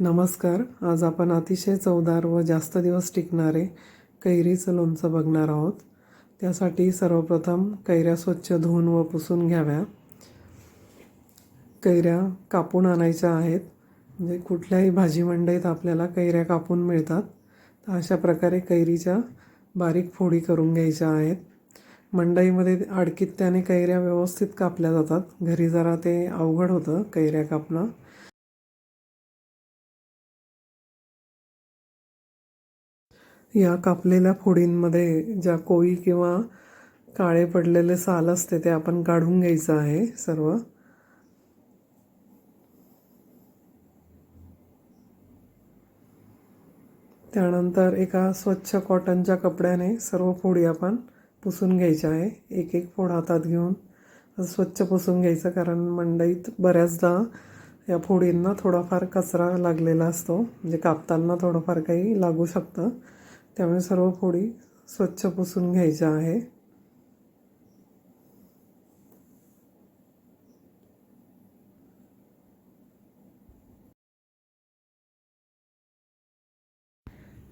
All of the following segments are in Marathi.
नमस्कार. आज आपण अतिशय चवदार व जास्त दिवस टिकणारे कैरीचं लोणचं बघणार आहोत. त्यासाठी सर्वप्रथम कैऱ्या स्वच्छ धुवून व पुसून घ्याव्या. कैऱ्या कापून आणायच्या आहेत. म्हणजे कुठल्याही भाजी मंडईत आपल्याला कैऱ्या कापून मिळतात. तर अशा प्रकारे कैरीच्या बारीक फोडी करून घ्यायच्या आहेत. मंडईमध्ये अडकीत त्याने कैऱ्या व्यवस्थित कापल्या जातात. घरी जरा ते अवघड होतं कैऱ्या कापणं. या कापलेल्या फोडींमध्ये ज्या कोळी किंवा काळे पडलेले साल असते ते आपण काढून घ्यायचं आहे सर्व. त्यानंतर एका स्वच्छ कॉटनच्या कपड्याने सर्व फोडी आपण पुसून घ्यायच्या आहे. एक एक फोड हातात घेऊन स्वच्छ पुसून घ्यायचं कारण मंडईत बऱ्याचदा या फोडींना थोडाफार कचरा लागलेला असतो म्हणजे कापताना थोडंफार काही लागू शकतं. त्यामुळे सर्व पोळी स्वच्छ पुसून घ्यायच्या आहे.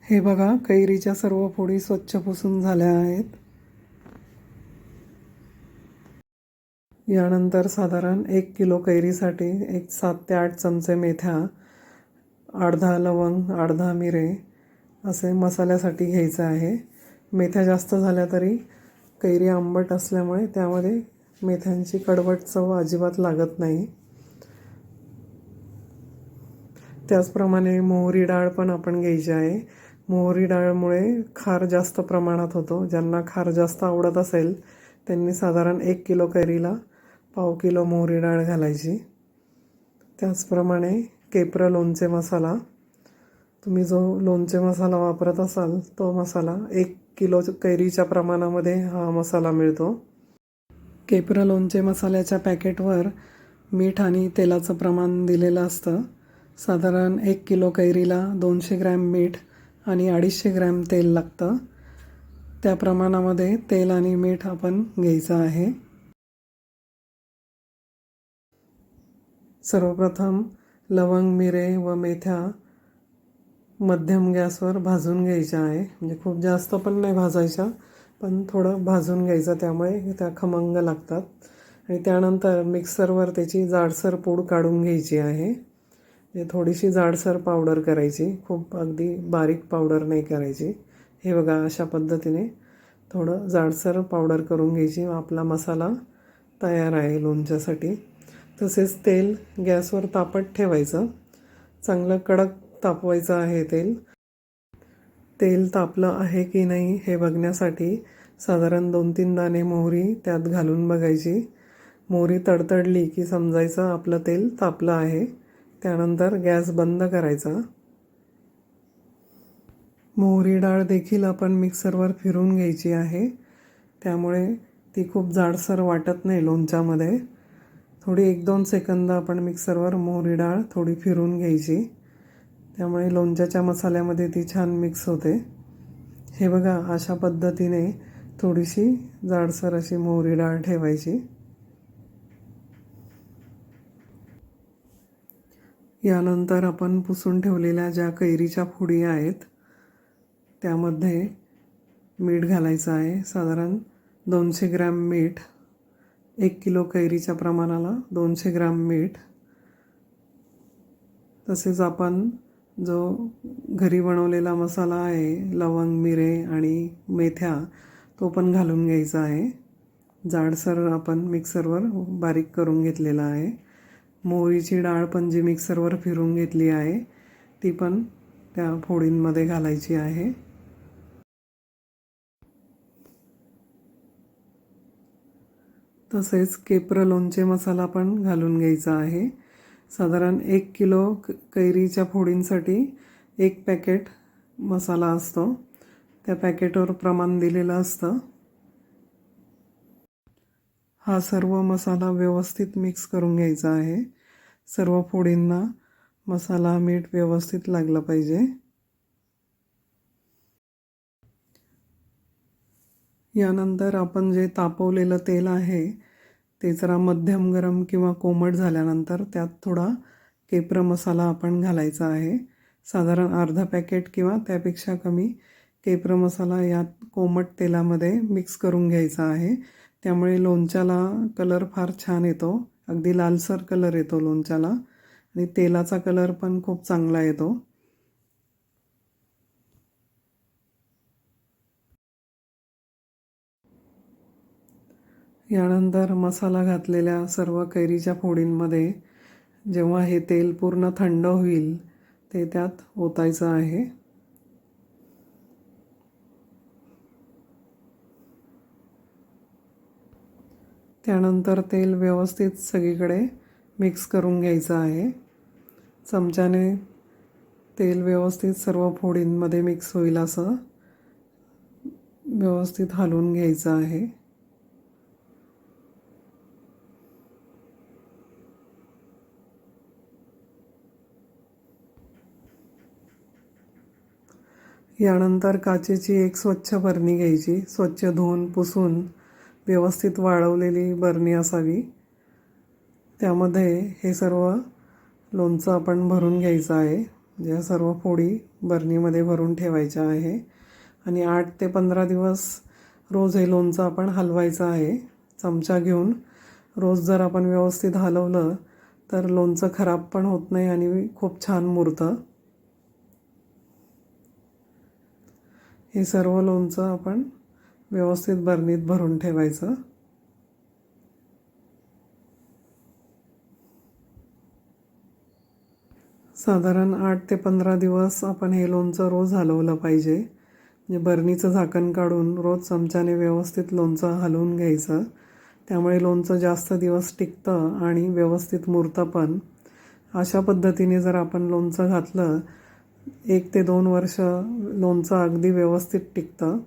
हे बघा कैरीच्या सर्व पोळी स्वच्छ पुसून झाल्या आहेत. यानंतर साधारण एक किलो कैरीसाठी एक सात ते आठ चमचे मेथ्या अर्धा लवंग अर्धा मिरे असे मसाल्यासाठी घ्यायचं आहे. मेथ्या जास्त झाल्या तरी कैरी आंबट असल्यामुळे त्यामध्ये मेथ्यांची कडवट चव अजिबात लागत नाही. त्याचप्रमाणे मोहरी डाळ पण आपण घ्यायची आहे. मोहरी डाळमुळे खार जास्त प्रमाणात होतो. ज्यांना खार जास्त आवडत असेल त्यांनी साधारण एक किलो कैरीला पाव किलो मोहरी डाळ घालायची. त्याचप्रमाणे केपरा लोणचे मसाला तुम्ही जो लोणचे मसाला वापरत असाल तो मसाला एक किलो कैरीच्या प्रमाणामध्ये हा मसाला मिळतो. केपरा लोणचे मसाल्याच्या पॅकेटवर मीठ आणि तेलाचं प्रमाण दिलेलं असतं. साधारण एक किलो कैरीला दोनशे ग्रॅम मीठ आणि अडीचशे ग्रॅम तेल लागतं. त्या प्रमाणामध्ये तेल आणि मीठ आपण घ्यायचं आहे. सर्वप्रथम लवंग मिरे व मेथ्या मध्यम गॅसवर भाजून घ्यायच्या आहे. म्हणजे खूप जास्त पण नाही भाजायच्या पण थोडं भाजून घ्यायचं त्यामुळे त्या खमंग लागतात. आणि त्यानंतर मिक्सरवर त्याची जाडसर पूड काढून घ्यायची आहे. म्हणजे थोडीशी जाडसर पावडर करायची. खूप अगदी बारीक पावडर नाही करायची. हे बघा अशा पद्धतीने थोडं जाडसर पावडर करून घ्यायची. आपला मसाला तयार आहे लोणच्यासाठी. तसेच तेल गॅसवर तापत ठेवायचं. चांगलं कडक तापवायचं आहे तेल. तेल तापलं आहे की नाही हे बघण्यासाठी साधारण दोन तीन दाणे मोहरी त्यात घालून बघायची. मोहरी तडतडली की समजायचं आपलं तेल तापलं आहे. त्यानंतर गॅस बंद करायचा. मोहरी डाळ देखील आपण मिक्सरवर फिरून घ्यायची आहे. त्यामुळे ती खूप जाडसर वाटत नाही लोणच्यामध्ये. थोडी एक दोन सेकंद आपण मिक्सरवर मोहरी डाळ थोडी फिरून घ्यायची. त्यामुळे लोणच्याच्या मसाल्यामध्ये ती छान मिक्स होते. हे बघा अशा पद्धतीने थोडीशी जाडसर अशी मोहरी डाळ ठेवायची. यानंतर आपण पुसून ठेवलेल्या ज्या कैरीच्या फुडी आहेत त्यामध्ये मीठ घालायचं आहे. साधारण दोनशे ग्रॅम मीठ एक किलो कैरीच्या प्रमाणाला दोनशे ग्रॅम मीठ. तसेच आपण जो घरी बनवलेला मसाला आहे लवंग मिरे आणि मेथ्या तो पण घालून घ्यायचा आहे. जाडसर आपण मिक्सरवर बारीक करून घेतलेला आहे. मोहरीची डाळ पण जी मिक्सरवर फिरून घेतली आहे ती पण त्या फोडींमध्ये घालायची आहे. तसेच केप्र लोणचे मसाला पण घालून घ्यायचा आहे. साधारण एक किलो क कैरीच्या फोडींसाठी एक पॅकेट मसाला असतो. त्या पॅकेटवर प्रमाण दिलेलं असतं. हा सर्व मसाला व्यवस्थित मिक्स करून घ्यायचा आहे. सर्व फोडींना मसाला मीठ व्यवस्थित लागलं पाहिजे. यानंतर आपण जे तापवलेलं तेल आहे ते जरा मध्यम गरम किंवा कोमट झाल्यानंतर त्यात थोडा केप्र मसाला आपण घालायचा आहे. साधारण अर्धा पॅकेट किंवा त्यापेक्षा कमी केप्र मसाला यात कोमट तेलामध्ये मिक्स करून घ्यायचा आहे. त्यामुळे लोणच्याला कलर फार छान येतो. अगदी लालसर कलर येतो लोणच्याला. आणि तेलाचा कलर पण खूप चांगला येतो. यानंतर मसाला घातलेल्या सर्व कैरीच्या फोडींमध्ये जेव्हा हे तेल पूर्ण थंड होईल ते त्यात ओतायचं आहे. त्यानंतर तेल व्यवस्थित सगळीकडे मिक्स करून घ्यायचं आहे. चमच्याने तेल व्यवस्थित सर्व फोडींमध्ये मिक्स होईल असं व्यवस्थित हलवून घ्यायचं आहे. यानंतर काचेची एक स्वच्छ बरणी घ्यायची. स्वच्छ धुवून पुसून व्यवस्थित वाळवलेली बरणी असावी. त्यामध्ये हे सर्व लोणचं आपण भरून घ्यायचं आहे. म्हणजे सर्व फोडी बरणीमध्ये भरून ठेवायच्या आहे. आणि आठ ते पंधरा दिवस रोज हे लोणचं आपण हलवायचं आहे. चमचा घेऊन रोज जर आपण व्यवस्थित हलवलं तर लोणचं खराब पण होत नाही आणि खूप छान मुरतं. हे सर्व लोणचं आपण व्यवस्थित बरणीत भरून ठेवायचं. साधारण आठ ते पंधरा दिवस आपण हे लोणचं रोज हलवलं पाहिजे. म्हणजे बरणीचं झाकण काढून रोज चमच्याने व्यवस्थित लोणचं हलवून घ्यायचं. त्यामुळे लोणचं जास्त दिवस टिकतं आणि व्यवस्थित मुरतं पण. अशा पद्धतीने जर आपण लोणचं घातलं एक ते दोन वर्ष लोणचं अगदी व्यवस्थित टिकतं.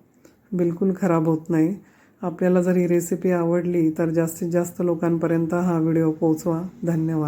बिलकुल खराब होत नाही. आपल्याला जर ही रेसिपी आवडली तर जास्तीत जास्त लोकांपर्यंत हा व्हिडिओ पोचवा धन्यवाद.